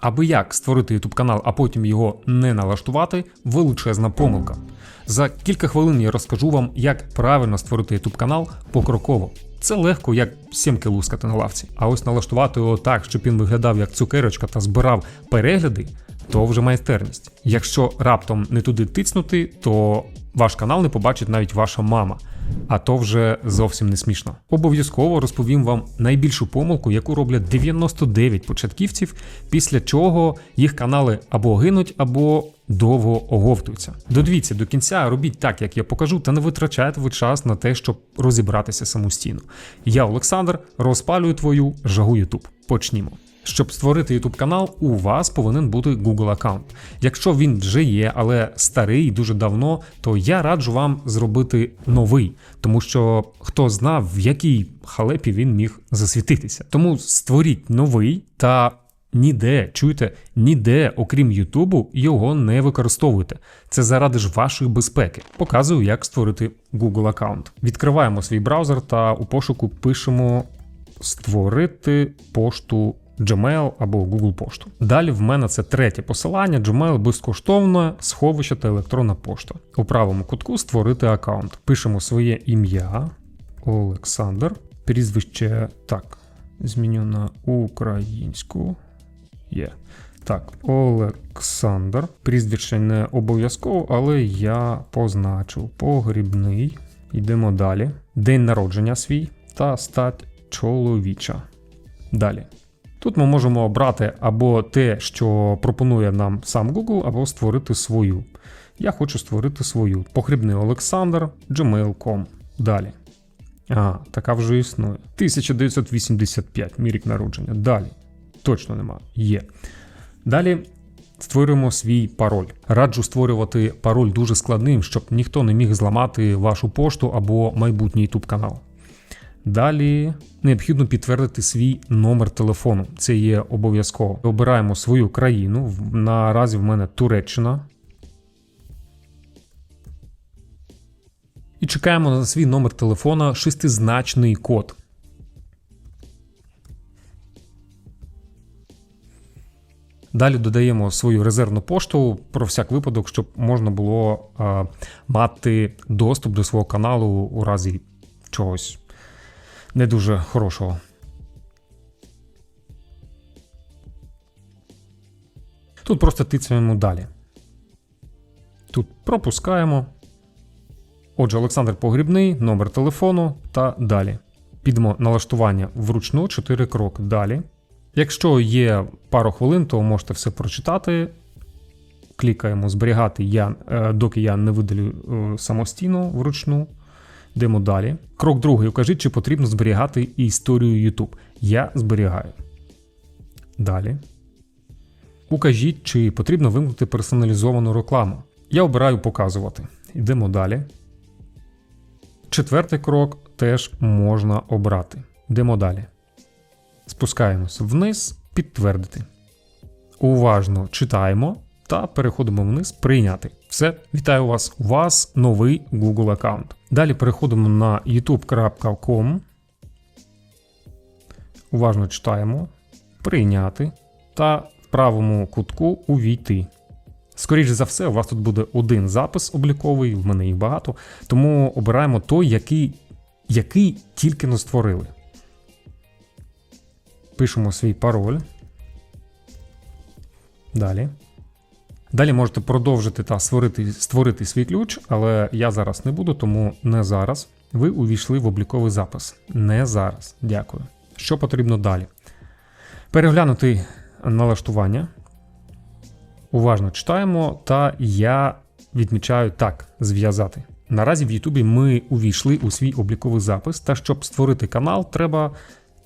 Аби як створити YouTube канал, а потім його не налаштувати величезна помилка. За кілька хвилин я розкажу вам, як правильно створити YouTube канал покроково. Це легко, як сімки лускати на лавці. А ось налаштувати його так, щоб він виглядав як цукерочка та збирав перегляди, то вже майстерність. Якщо раптом не туди тицнути, то ваш канал не побачить навіть ваша мама. А то вже зовсім не смішно. Обов'язково розповім вам найбільшу помилку, яку роблять 99 початківців, після чого їх канали або гинуть, або довго оговтуються. Додивіться до кінця, робіть так, як я покажу, та не витрачайте ви час на те, щоб розібратися самостійно. Я, Олександр, розпалюю твою жагу YouTube. Почнімо. Щоб створити YouTube канал, у вас повинен бути Google аккаунт. Якщо він вже є, але старий дуже давно, то я раджу вам зробити новий, тому що хто знав, в якій халепі він міг засвітитися. Тому створіть новий та. Ніде, чуєте, ніде, окрім Ютубу, його не використовуйте. Це заради ж вашої безпеки. Показую, як створити Google аккаунт. Відкриваємо свій браузер та у пошуку пишемо створити пошту Gmail або Google пошту. Далі в мене це третє посилання, Gmail безкоштовне сховище та електронна пошта. У правому кутку створити аккаунт. Пишемо своє ім'я Олександр. Прізвище так. Зміню на українську. Є. Так, Олександр. Прізвище не обов'язково, але я позначив погрібний. Йдемо далі. День народження свій та стать чоловіча. Далі. Тут ми можемо обрати або те, що пропонує нам сам Google, або створити свою. Я хочу створити свою. Погрібний Олександр, gmail.com. Далі. Ага, така вже існує. 1985, мій рік народження. Далі. Точно нема. Є. Далі створюємо свій пароль. Раджу створювати пароль дуже складним, щоб ніхто не міг зламати вашу пошту або майбутній YouTube канал. Далі необхідно підтвердити свій номер телефону. Це є обов'язково. Обираємо свою країну. Наразі в мене Туреччина. І чекаємо на свій номер телефона шестизначний код. Далі додаємо свою резервну пошту про всяк випадок, щоб можна було е, мати доступ до свого каналу у разі чогось не дуже хорошого. Тут просто тицяємо далі. Тут пропускаємо. Отже, Олександр Погрібний, номер телефону та далі. Підемо налаштування вручну 4 кроки далі. Якщо є пару хвилин, то можете все прочитати. Клікаємо зберігати, я, е, доки я не видалю е, самостійно вручну. Йдемо далі. Крок другий. Укажіть, чи потрібно зберігати історію YouTube. Я зберігаю. Далі. Укажіть, чи потрібно вимкнути персоналізовану рекламу. Я обираю показувати. Йдемо далі. Четвертий крок теж можна обрати. Йдемо далі. Спускаємось вниз, підтвердити. Уважно читаємо та переходимо вниз прийняти. Все, вітаю вас. У вас новий Google аккаунт. Далі переходимо на youtube.com. Уважно читаємо, прийняти та в правому кутку увійти. Скоріше за все, у вас тут буде один запис обліковий, в мене їх багато, тому обираємо той, який, який тільки не створили. Пишемо свій пароль. Далі. Далі можете продовжити та створити, створити свій ключ, але я зараз не буду, тому не зараз. Ви увійшли в обліковий запис. Не зараз. Дякую. Що потрібно далі? Переглянути налаштування. Уважно читаємо, та я відмічаю так: зв'язати. Наразі в Ютубі ми увійшли у свій обліковий запис, та щоб створити канал, треба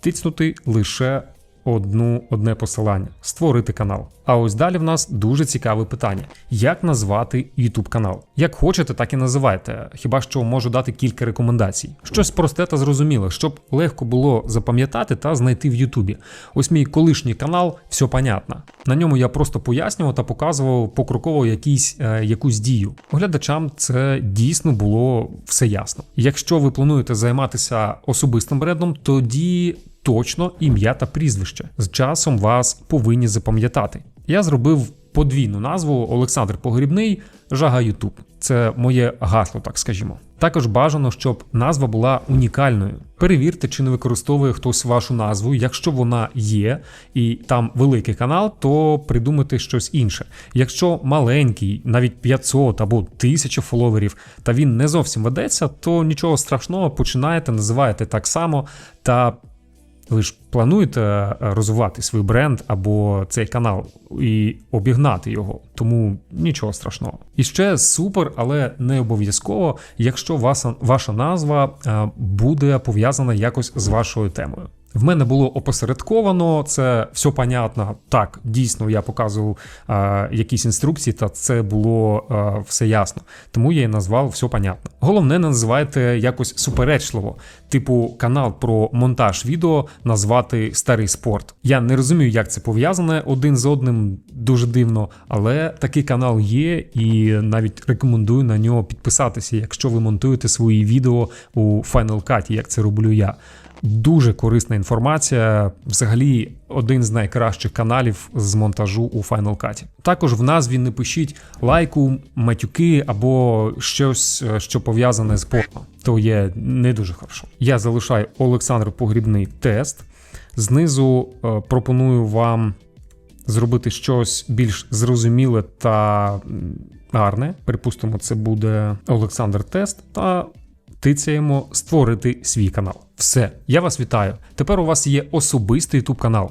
тицнути лише одну, одне посилання створити канал. А ось далі в нас дуже цікаве питання: як назвати YouTube канал? Як хочете, так і називайте. Хіба що можу дати кілька рекомендацій. Щось просте та зрозуміле, щоб легко було запам'ятати та знайти в Ютубі. Ось мій колишній канал, все понятно. На ньому я просто пояснював та показував покроково якісь, е, якусь дію. Оглядачам це дійсно було все ясно. Якщо ви плануєте займатися особистим брендом, тоді точно ім'я та прізвище. З часом вас повинні запам'ятати. Я зробив подвійну назву Олександр Погрібний, Жага Ютуб. Це моє гасло, так скажімо. Також бажано, щоб назва була унікальною. Перевірте, чи не використовує хтось вашу назву. Якщо вона є і там великий канал, то придумайте щось інше. Якщо маленький, навіть 500 або 1000 фоловерів, та він не зовсім ведеться, то нічого страшного, починаєте, називаєте так само та ви ж плануєте е, розвивати свій бренд або цей канал і обігнати його, тому нічого страшного. І ще супер, але не обов'язково, якщо ваша, ваша назва е, буде пов'язана якось з вашою темою. В мене було опосередковано, це все понятно. Так, дійсно, я показував а, якісь інструкції, та це було а, все ясно. Тому я і назвав все понятно. Головне, не називайте якось суперечливо, типу канал про монтаж відео назвати старий спорт. Я не розумію, як це пов'язане один з одним дуже дивно, але такий канал є, і навіть рекомендую на нього підписатися, якщо ви монтуєте свої відео у Final Cut, як це роблю я. Дуже корисна інформація, взагалі один з найкращих каналів з монтажу у Final Cut. Також в назві не пишіть лайку, матюки або щось, е, що пов'язане з порно. То є не дуже хорошо. Я залишаю Олександр Погрібний тест. Знизу е, пропоную вам зробити щось більш зрозуміле та гарне. Припустимо, це буде Олександр Тест та тицяємо створити свій канал. Все, я вас вітаю. Тепер у вас є особистий YouTube канал.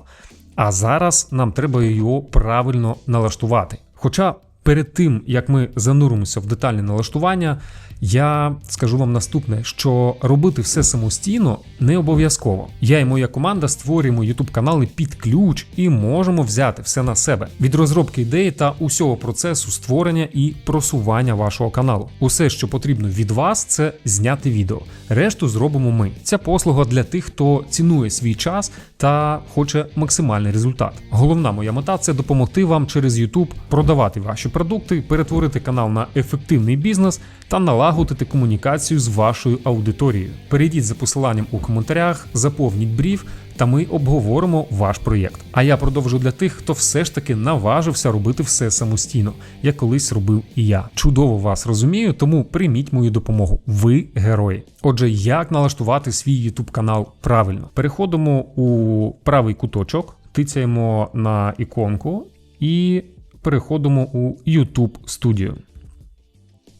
А зараз нам треба його правильно налаштувати. Хоча перед тим як ми зануримося в детальне налаштування, я скажу вам наступне: що робити все самостійно не обов'язково. Я і моя команда створюємо youtube канали під ключ і можемо взяти все на себе від розробки ідеї та усього процесу створення і просування вашого каналу. Усе, що потрібно від вас, це зняти відео. Решту зробимо ми. Ця послуга для тих, хто цінує свій час та хоче максимальний результат. Головна моя мета це допомогти вам через YouTube продавати ваші продукти, перетворити канал на ефективний бізнес та налагодити комунікацію з вашою аудиторією. Перейдіть за посиланням у коментарях, заповніть брів, та ми обговоримо ваш проєкт. А я продовжу для тих, хто все ж таки наважився робити все самостійно, як колись робив і я. Чудово вас розумію, тому прийміть мою допомогу. Ви герої. Отже, як налаштувати свій YouTube канал правильно? Переходимо у правий куточок, тицяємо на іконку і переходимо у YouTube Studio.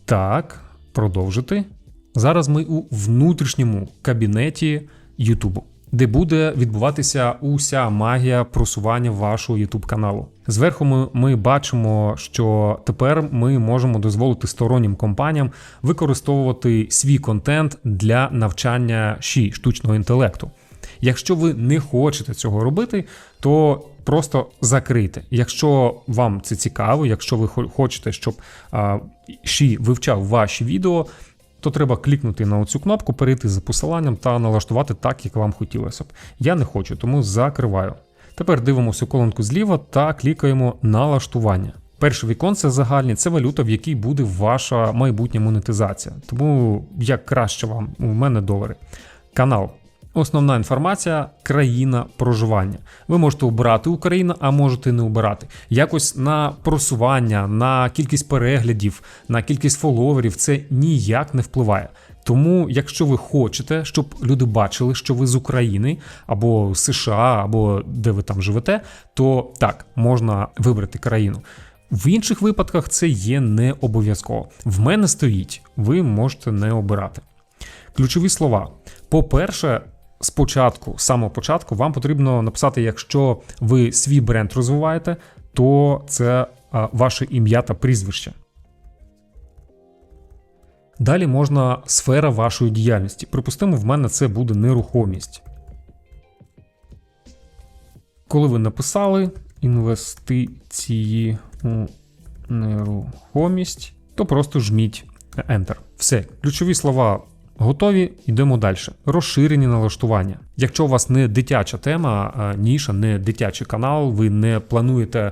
Так, продовжити. Зараз ми у внутрішньому кабінеті YouTube, де буде відбуватися уся магія просування вашого YouTube каналу. Зверху ми, ми бачимо, що тепер ми можемо дозволити стороннім компаніям використовувати свій контент для навчання щі штучного інтелекту. Якщо ви не хочете цього робити, то просто закрийте. Якщо вам це цікаво, якщо ви хочете, щоб Ші вивчав ваші відео, то треба клікнути на оцю кнопку, перейти за посиланням та налаштувати так, як вам хотілося б. Я не хочу, тому закриваю. Тепер дивимося колонку зліва та клікаємо налаштування. Перше віконце загальні це валюта, в якій буде ваша майбутня монетизація. Тому як краще вам, у мене долари. Канал. Основна інформація країна проживання. Ви можете обирати Україну, а можете не обирати. Якось на просування, на кількість переглядів, на кількість фоловерів це ніяк не впливає. Тому, якщо ви хочете, щоб люди бачили, що ви з України або США, або де ви там живете, то так можна вибрати країну. В інших випадках це є не обов'язково. В мене стоїть, ви можете не обирати. Ключові слова. По-перше, спочатку, з самого початку, вам потрібно написати, якщо ви свій бренд розвиваєте, то це ваше ім'я та прізвище. Далі можна сфера вашої діяльності. Припустимо, в мене це буде нерухомість. Коли ви написали інвестиції у нерухомість, то просто жміть Enter. Все. Ключові слова Готові, йдемо далі. Розширені налаштування. Якщо у вас не дитяча тема, ніша, не дитячий канал, ви не плануєте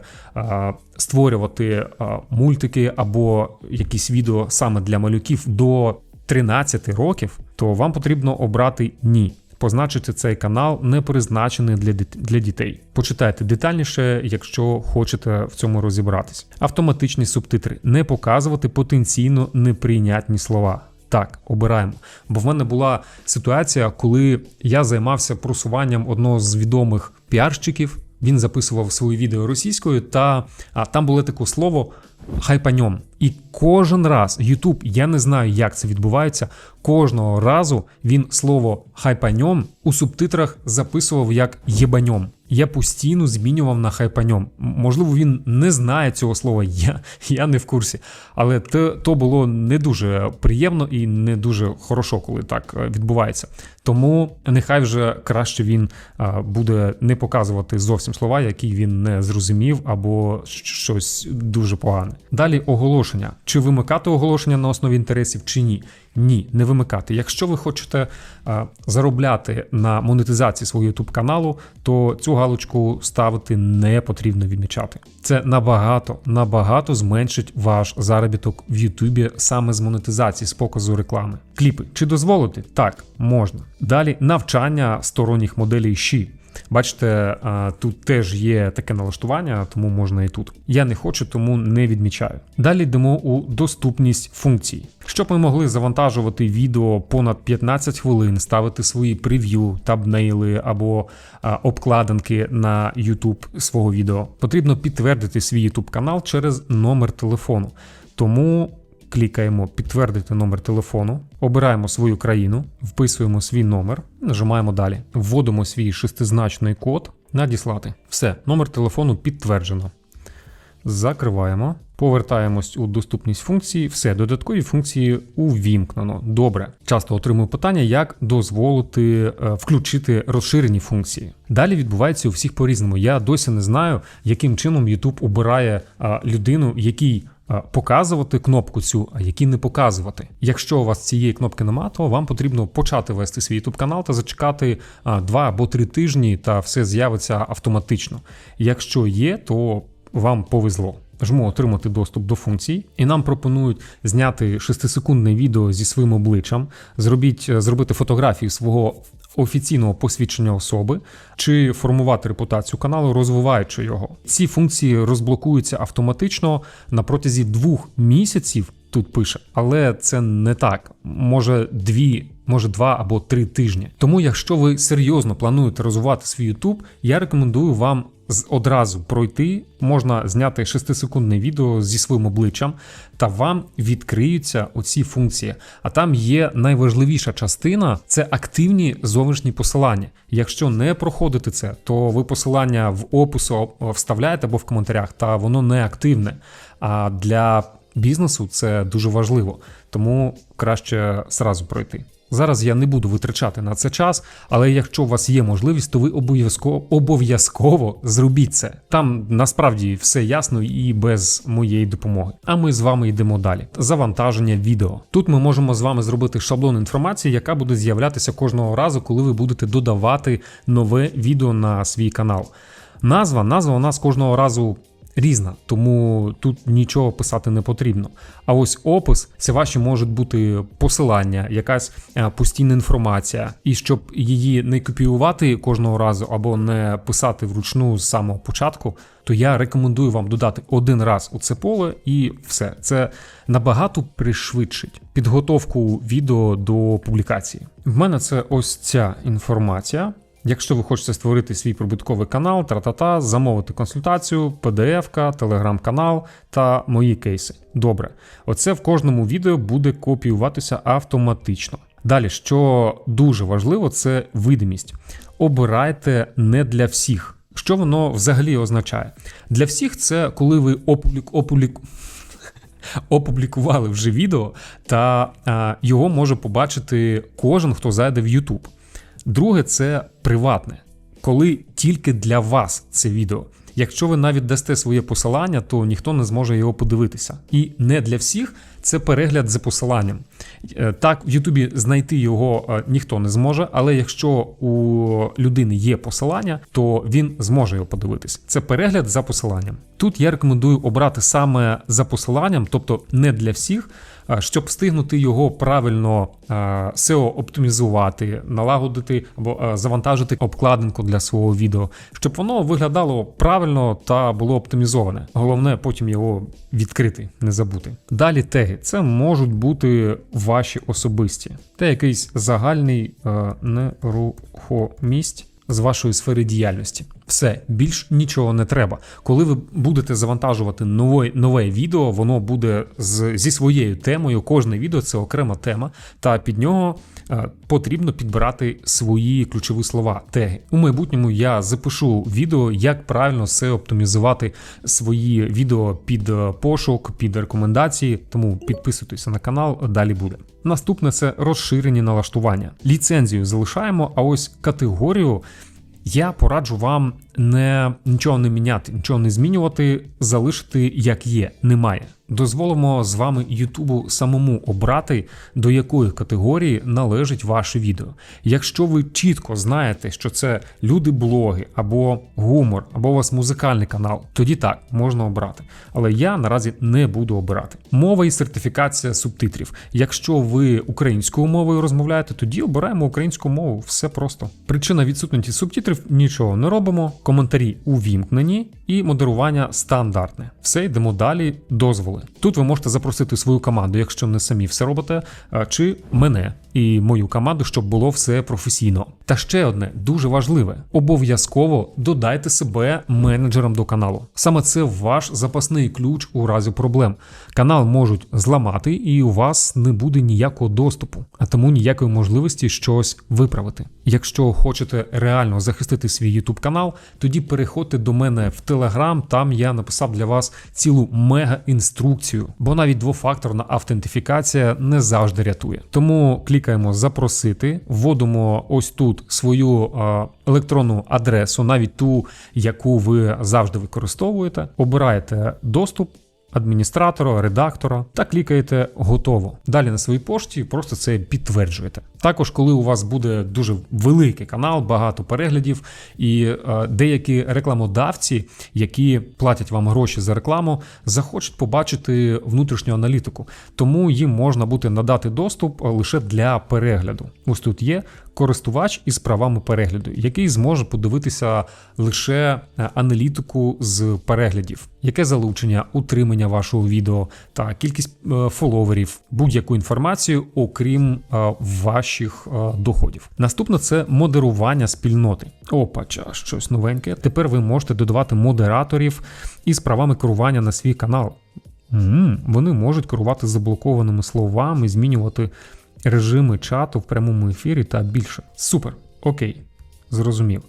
створювати мультики або якісь відео саме для малюків до 13 років, то вам потрібно обрати ні. позначити цей канал не призначений для, дит- для дітей. Почитайте детальніше, якщо хочете в цьому розібратись. Автоматичні субтитри не показувати потенційно неприйнятні слова. Так, обираємо. Бо в мене була ситуація, коли я займався просуванням одного з відомих піарщиків. Він записував свої відео російською, та а, там було таке слово хайпаньом. І кожен раз YouTube, я не знаю, як це відбувається. Кожного разу він слово хайпаньом у субтитрах записував як єбаньом. Я постійно змінював на хайпаньом. Можливо, він не знає цього слова, я, я не в курсі. Але те, то було не дуже приємно і не дуже хорошо, коли так е, відбувається. Тому нехай вже краще він буде не показувати зовсім слова, які він не зрозумів, або щось дуже погане. Далі оголошення: чи вимикати оголошення на основі інтересів, чи ні? Ні, не вимикати. Якщо ви хочете а, заробляти на монетизації свого YouTube каналу, то цю галочку ставити не потрібно відмічати. Це набагато набагато зменшить ваш заробіток в YouTube саме з монетизації, з показу реклами. Кліпи чи дозволити? Так, можна. Далі навчання сторонніх моделей щі. Бачите, тут теж є таке налаштування, тому можна і тут. Я не хочу, тому не відмічаю. Далі йдемо у доступність функцій. Щоб ми могли завантажувати відео понад 15 хвилин, ставити свої прев'ю, табнейли або а, обкладинки на YouTube свого відео, потрібно підтвердити свій YouTube канал через номер телефону. Тому клікаємо підтвердити номер телефону, обираємо свою країну, вписуємо свій номер, нажимаємо далі. Вводимо свій шестизначний код, надіслати. Все, номер телефону підтверджено. Закриваємо. Повертаємось у доступність функції. Все, додаткові функції увімкнено. Добре. Часто отримую питання, як дозволити е, включити розширені функції. Далі відбувається у всіх по-різному. Я досі не знаю, яким чином YouTube обирає е, людину, якій е, показувати кнопку цю, а які не показувати. Якщо у вас цієї кнопки нема, то вам потрібно почати вести свій YouTube канал та зачекати а, два або три тижні, та все з'явиться автоматично. Якщо є, то вам повезло. Жму отримати доступ до функцій, і нам пропонують зняти 6-секундне відео зі своїм обличчям, зробіть, е, зробити фотографію свого офіційного посвідчення особи чи формувати репутацію каналу, розвиваючи його. Ці функції розблокуються автоматично на протязі двох місяців. Тут пише, але це не так. Може дві, може два або три тижні. Тому, якщо ви серйозно плануєте розвивати свій YouTube, я рекомендую вам одразу пройти. Можна зняти 6-секундне відео зі своїм обличчям, та вам відкриються оці функції. А там є найважливіша частина це активні зовнішні посилання. Якщо не проходите це, то ви посилання в опису вставляєте або в коментарях, та воно не активне. А для бізнесу це дуже важливо, тому краще зразу пройти. Зараз я не буду витрачати на це час, але якщо у вас є можливість, то ви обов'язково обов'язково зробіть це. Там насправді все ясно і без моєї допомоги. А ми з вами йдемо далі. Завантаження відео. Тут ми можемо з вами зробити шаблон інформації, яка буде з'являтися кожного разу, коли ви будете додавати нове відео на свій канал. Назва, назва у нас кожного разу різна, тому тут нічого писати не потрібно. А ось опис це ваші можуть бути посилання, якась е, постійна інформація. І щоб її не копіювати кожного разу або не писати вручну з самого початку, то я рекомендую вам додати один раз у це поле і все. Це набагато пришвидшить підготовку відео до публікації. В мене це ось ця інформація. Якщо ви хочете створити свій прибутковий канал, тра-та-та, замовити консультацію, PDF-ка, телеграм-канал та мої кейси. Добре, оце в кожному відео буде копіюватися автоматично. Далі, що дуже важливо, це видимість. Обирайте не для всіх. Що воно взагалі означає? Для всіх це коли ви опублік... опублік... опублікували вже відео, та а, його може побачити кожен, хто зайде в YouTube. Друге, це приватне, коли тільки для вас це відео. Якщо ви навіть дасте своє посилання, то ніхто не зможе його подивитися. І не для всіх це перегляд за посиланням. Е, Так, в Ютубі знайти його е, ніхто не зможе, але якщо у людини є посилання, то він зможе його подивитись. Це перегляд за посиланням. Тут я рекомендую обрати саме за посиланням, тобто не для всіх. Щоб встигнути його правильно SEO оптимізувати, налагодити або завантажити обкладинку для свого відео, щоб воно виглядало правильно та було оптимізоване. Головне потім його відкрити, не забути. Далі теги це можуть бути ваші особисті, та якийсь загальний нерухомість з вашої сфери діяльності. Все, більш нічого не треба. Коли ви будете завантажувати нове, нове відео, воно буде з, зі своєю темою. Кожне відео це окрема тема, та під нього е, потрібно підбирати свої ключові слова, теги. У майбутньому я запишу відео, як правильно все оптимізувати свої відео під е, пошук, під рекомендації. Тому підписуйтеся на канал, далі буде. Наступне це розширені налаштування. Ліцензію залишаємо, а ось категорію. Я пораджу вам не нічого не міняти, нічого не змінювати, залишити як є, немає. Дозволимо з вами Ютубу самому обрати, до якої категорії належить ваше відео. Якщо ви чітко знаєте, що це люди-блоги або гумор, або у вас музикальний канал, тоді так можна обрати. Але я наразі не буду обирати. Мова і сертифікація субтитрів. Якщо ви українською мовою розмовляєте, тоді обираємо українську мову. Все просто. Причина відсутності субтитрів нічого не робимо. Коментарі увімкнені і модерування стандартне. Все йдемо далі. Дозволи. Тут ви можете запросити свою команду, якщо не самі все робите, чи мене і мою команду, щоб було все професійно. Та ще одне дуже важливе: обов'язково додайте себе менеджером до каналу. Саме це ваш запасний ключ у разі проблем. Канал можуть зламати, і у вас не буде ніякого доступу, а тому ніякої можливості щось виправити. Якщо хочете реально захистити свій YouTube канал, тоді переходьте до мене в Telegram, Там я написав для вас цілу мега-інструкцію, бо навіть двофакторна автентифікація не завжди рятує. Тому клікаємо запросити, вводимо ось тут свою е, електронну адресу, навіть ту, яку ви завжди використовуєте. Обираєте доступ адміністратора, редактора та клікаєте готово. Далі на своїй пошті просто це підтверджуєте. Також, коли у вас буде дуже великий канал, багато переглядів, і е, деякі рекламодавці, які платять вам гроші за рекламу, захочуть побачити внутрішню аналітику, тому їм можна буде надати доступ лише для перегляду. Ось тут є користувач із правами перегляду, який зможе подивитися лише е, аналітику з переглядів, яке залучення, утримання вашого відео та кількість е, фоловерів, будь-яку інформацію, окрім е, ваших доходів. Наступне це модерування спільноти. Опача, щось новеньке. Тепер ви можете додавати модераторів із правами керування на свій канал. М -м, вони можуть керувати заблокованими словами, змінювати режими чату в прямому ефірі та більше. Супер. Окей, зрозумів.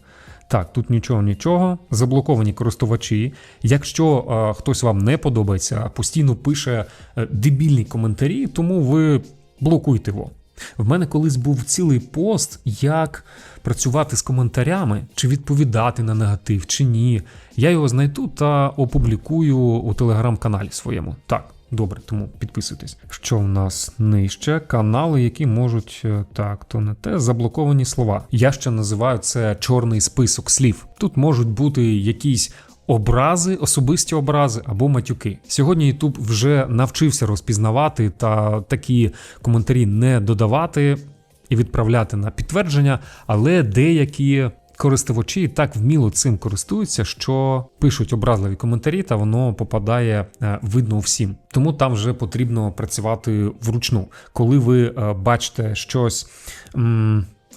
Так, тут нічого, нічого. Заблоковані користувачі. Якщо е, хтось вам не подобається, постійно пише е, дебільні коментарі, тому ви блокуйте його. В мене колись був цілий пост, як працювати з коментарями, чи відповідати на негатив, чи ні. Я його знайду та опублікую у телеграм-каналі своєму. Так. Добре, тому підписуйтесь. Що в нас нижче? Канали, які можуть е, так, то не те, заблоковані слова. Я ще називаю це чорний список слів. Тут можуть бути якісь. Образи, особисті образи або матюки. Сьогодні YouTube вже навчився розпізнавати та такі коментарі не додавати і відправляти на підтвердження, але деякі користувачі так вміло цим користуються, що пишуть образливі коментарі, та воно попадає е, видно всім. Тому там вже потрібно працювати вручну. Коли ви е, бачите щось.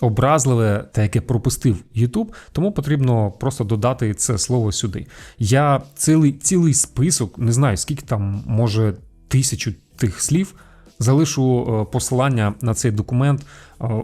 Образливе, та яке пропустив YouTube, тому потрібно просто додати це слово сюди. Я цілий цілий список, не знаю скільки там, може тисячу тих слів. Залишу е, посилання на цей документ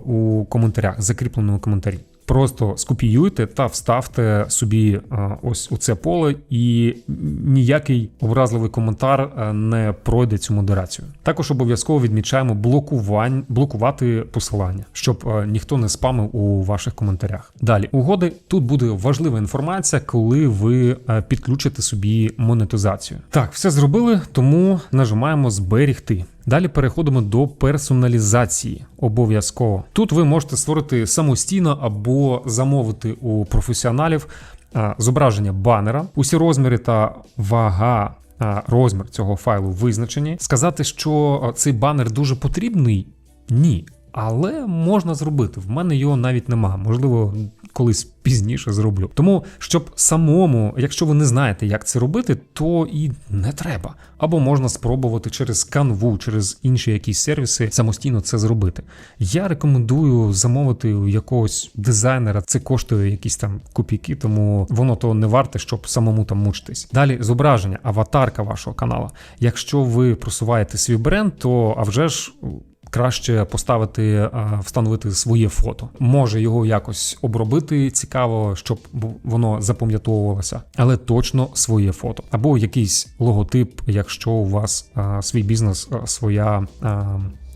у коментарях, закріпленому коментарі. Просто скопіюйте та вставте собі е, ось у це поле, і ніякий образливий коментар е, не пройде цю модерацію. Також обов'язково відмічаємо блокувань, блокувати посилання, щоб е, ніхто не спамив у ваших коментарях. Далі угоди тут буде важлива інформація, коли ви підключите собі монетизацію. Так, все зробили, тому нажимаємо зберігти. Далі переходимо до персоналізації. Обов'язково. Тут ви можете створити самостійно або замовити у професіоналів зображення банера, усі розміри та вага. розмір цього файлу визначені. Сказати, що цей банер дуже потрібний, ні. Але можна зробити. В мене його навіть нема. Можливо, колись пізніше зроблю. Тому, щоб самому, якщо ви не знаєте, як це робити, то і не треба. Або можна спробувати через канву, через інші якісь сервіси самостійно це зробити. Я рекомендую замовити у якогось дизайнера. Це коштує якісь там копійки, тому воно того не варте, щоб самому там мучитись. Далі зображення, аватарка вашого каналу. Якщо ви просуваєте свій бренд, то а вже ж краще поставити, встановити своє фото. Може його якось обробити цікаво, щоб воно запам'ятовувалося, але точно своє фото або якийсь логотип, якщо у вас свій бізнес, своя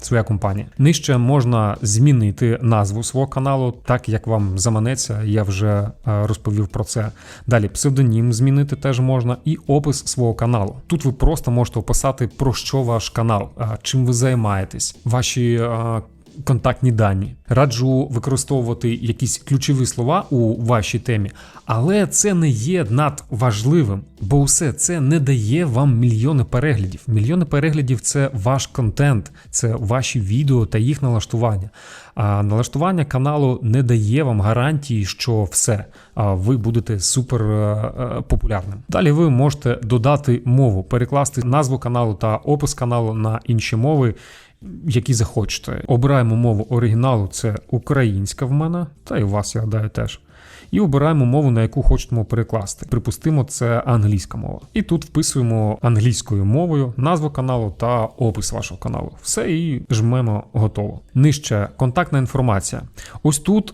своя компанія. Нижче можна змінити назву свого каналу, так як вам заманеться. Я вже е, розповів про це. Далі псевдонім змінити теж можна, і опис свого каналу. Тут ви просто можете описати про що ваш канал, чим ви займаєтесь, ваші е, контактні дані. Раджу використовувати якісь ключові слова у вашій темі, але це не є надважливим, бо усе це не дає вам мільйони переглядів. Мільйони переглядів це ваш контент, це ваші відео та їх налаштування. А налаштування каналу не дає вам гарантії, що все ви будете супер е, е, популярним. Далі ви можете додати мову, перекласти назву каналу та опис каналу на інші мови які захочете. Обираємо мову оригіналу, це українська в мене, та і у вас, я гадаю, теж. І обираємо мову, на яку хочемо перекласти. Припустимо, це англійська мова. І тут вписуємо англійською мовою назву каналу та опис вашого каналу. Все і жмемо готово. Нижче контактна інформація. Ось тут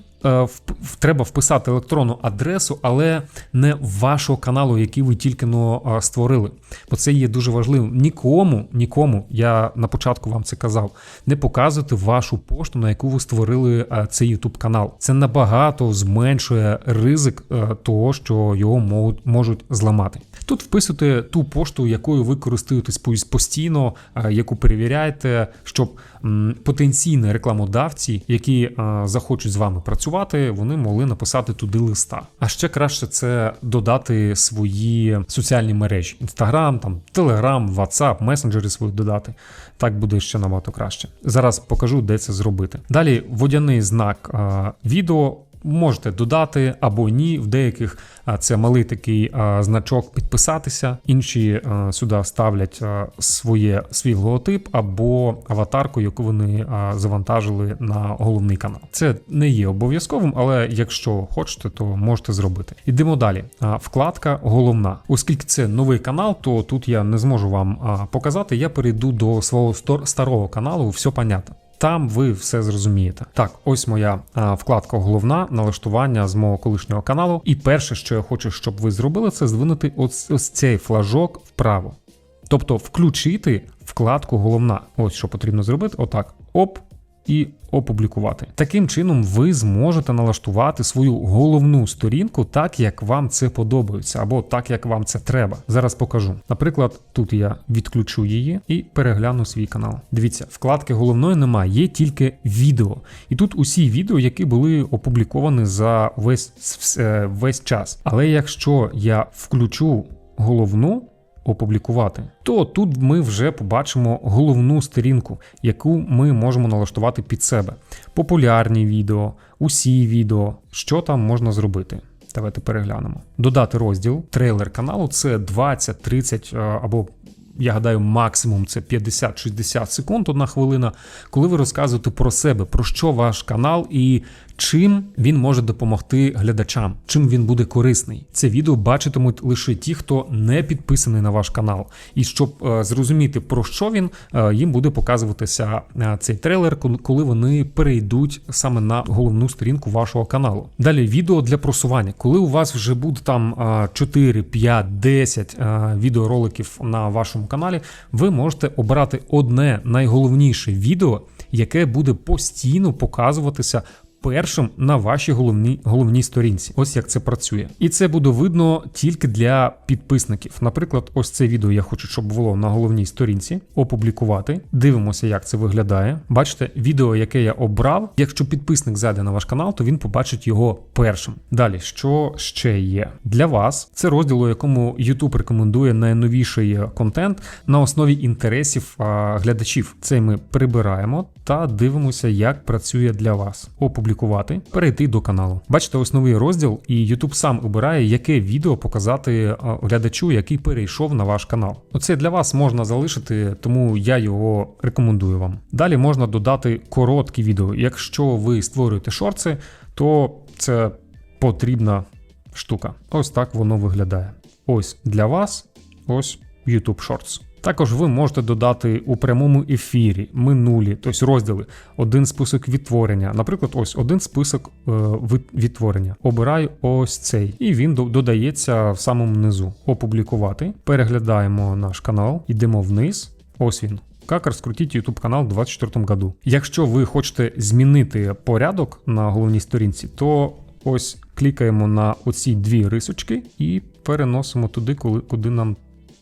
треба вписати електронну адресу, але не вашого каналу, який ви тільки но е, створили. Бо це є дуже важливим. Нікому, нікому, я на початку вам це казав, не показуйте вашу пошту, на яку ви створили е, цей YouTube канал. Це набагато зменшує ризик того, що його можуть зламати. Тут вписуйте ту пошту, якою ви користуєтесь постійно, яку перевіряєте, щоб потенційні рекламодавці, які захочуть з вами працювати, вони могли написати туди листа. А ще краще це додати свої соціальні мережі: Інстаграм, там Телеграм, Ватсап, месенджери свої додати. Так буде ще набагато краще. Зараз покажу, де це зробити. Далі водяний знак відео можете додати або ні. В деяких це малий такий значок підписатися. Інші сюди ставлять своє свій логотип або аватарку, яку вони завантажили на головний канал. Це не є обов'язковим, але якщо хочете, то можете зробити. Ідемо далі. Вкладка головна. Оскільки це новий канал, то тут я не зможу вам показати. Я перейду до свого старого каналу, все понятно. Там ви все зрозумієте. Так, ось моя а, вкладка головна налаштування з мого колишнього каналу. І перше, що я хочу, щоб ви зробили, це звинути ось, ось цей флажок вправо. Тобто включити вкладку головна. Ось що потрібно зробити. Отак. Оп і опублікувати. Таким чином, ви зможете налаштувати свою головну сторінку так, як вам це подобається, або так, як вам це треба. Зараз покажу. Наприклад, тут я відключу її і перегляну свій канал. Дивіться, вкладки головної немає, є тільки відео. І тут усі відео, які були опубліковані за весь, е, весь час. Але якщо я включу головну, опублікувати, то тут ми вже побачимо головну сторінку, яку ми можемо налаштувати під себе. Популярні відео, усі відео, що там можна зробити. Давайте переглянемо. Додати розділ, трейлер каналу це 20, 30 е, або я гадаю, максимум це 50-60 секунд, одна хвилина, коли ви розказуєте про себе, про що ваш канал і чим він може допомогти глядачам, чим він буде корисний. Це відео бачитимуть лише ті, хто не підписаний на ваш канал. І щоб е, зрозуміти про що він, е, їм буде показуватися е, цей трейлер, коли вони перейдуть саме на головну сторінку вашого каналу. Далі відео для просування. Коли у вас вже буде там 4, 5, 10 відеороликів на вашому каналі, ви можете обрати одне найголовніше відео, яке буде постійно показуватися першим на вашій головній головній сторінці. Ось як це працює. І це буде видно тільки для підписників. Наприклад, ось це відео я хочу, щоб було на головній сторінці. Опублікувати. Дивимося, як це виглядає. Бачите, відео, яке я обрав. Якщо підписник зайде на ваш канал, то він побачить його першим. Далі, що ще є для вас? Це розділ, у якому YouTube рекомендує найновіший контент на основі інтересів а, глядачів. Це ми прибираємо та дивимося, як працює для вас. Опублікувати, перейти до каналу. Бачите, ось новий розділ, і YouTube сам обирає, яке відео показати глядачу, який перейшов на ваш канал. Оце для вас можна залишити, тому я його рекомендую вам. Далі можна додати короткі відео. Якщо ви створюєте шорти, то це потрібна штука. Ось так воно виглядає. Ось для вас, ось YouTube Shorts. Також ви можете додати у прямому ефірі минулі, тобто розділи, один список відтворення. Наприклад, ось один список е, відтворення. Обираю ось цей, і він додається в самому низу. Опублікувати. Переглядаємо наш канал, йдемо вниз. Ось він. Як розкрутити YouTube канал у 2024 году. Якщо ви хочете змінити порядок на головній сторінці, то ось клікаємо на оці дві рисочки і переносимо туди, куди нам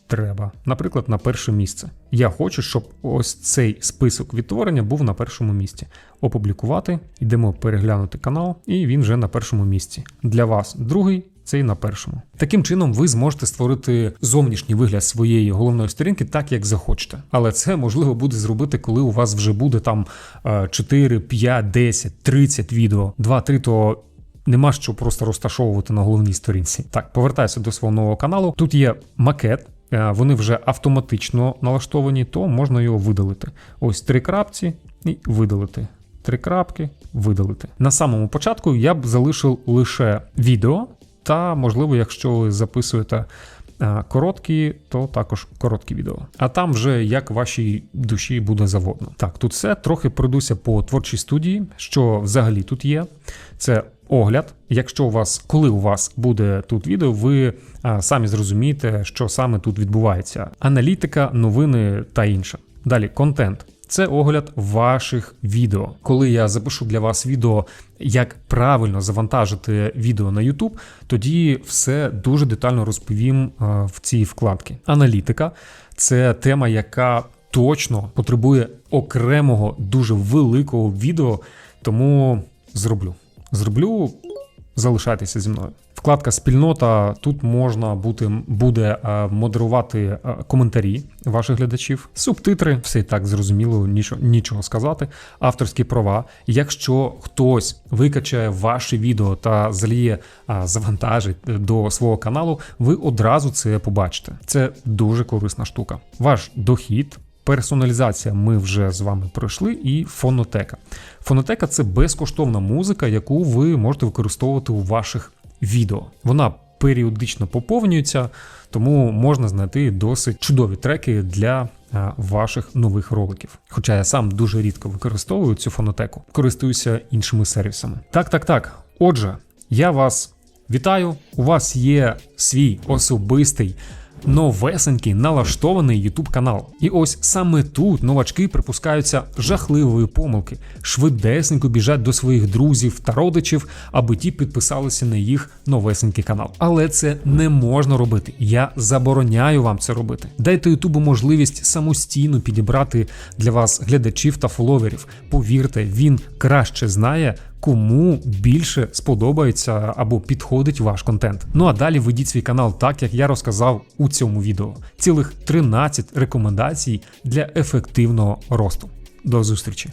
треба. Наприклад, на перше місце. Я хочу, щоб ось цей список відтворення був на першому місці. Опублікувати, йдемо переглянути канал, і він вже на першому місці. Для вас другий. Цей на першому. Таким чином, ви зможете створити зовнішній вигляд своєї головної сторінки так, як захочете. Але це можливо буде зробити, коли у вас вже буде там 4, 5, 10, 30 відео, 2-3, то нема що просто розташовувати на головній сторінці. Так, повертаюся до свого нового каналу. Тут є макет. Е, вони вже автоматично налаштовані, то можна його видалити. Ось три крапці і видалити. Три крапки, видалити. На самому початку я б залишив лише відео, та, можливо, якщо ви записуєте е, короткі, то також короткі відео. А там вже як вашій душі буде заводно. Так, тут все. Трохи пройдуся по творчій студії, що взагалі тут є. Це огляд. Якщо у вас, коли у вас буде тут відео, ви а, самі зрозумієте, що саме тут відбувається: аналітика, новини та інше. Далі контент. Це огляд ваших відео. Коли я запишу для вас відео, як правильно завантажити відео на YouTube, тоді все дуже детально розповім в цій вкладці. Аналітика це тема, яка точно потребує окремого дуже великого відео, тому зроблю зроблю, залишайтеся зі мною. Вкладка спільнота тут можна бути, буде е, модерувати е, коментарі ваших глядачів, субтитри, все і так зрозуміло, нічого, нічого сказати. Авторські права. Якщо хтось викачає ваше відео та заліє е, завантажить до свого каналу, ви одразу це побачите. Це дуже корисна штука. Ваш дохід Персоналізація ми вже з вами пройшли, і фонотека. Фонотека це безкоштовна музика, яку ви можете використовувати у ваших відео. Вона періодично поповнюється, тому можна знайти досить чудові треки для ваших нових роликів. Хоча я сам дуже рідко використовую цю фонотеку, користуюся іншими сервісами. Так, так, так. Отже, я вас вітаю. У вас є свій особистий новесенький налаштований YouTube канал. І ось саме тут новачки припускаються жахливої помилки, швидесенько біжать до своїх друзів та родичів, аби ті підписалися на їх новесенький канал. Але це не можна робити. Я забороняю вам це робити. Дайте Ютубу можливість самостійно підібрати для вас глядачів та фоловерів. Повірте, він краще знає кому більше сподобається або підходить ваш контент. Ну а далі ведіть свій канал так, як я розказав у цьому відео. Цілих 13 рекомендацій для ефективного росту. До зустрічі!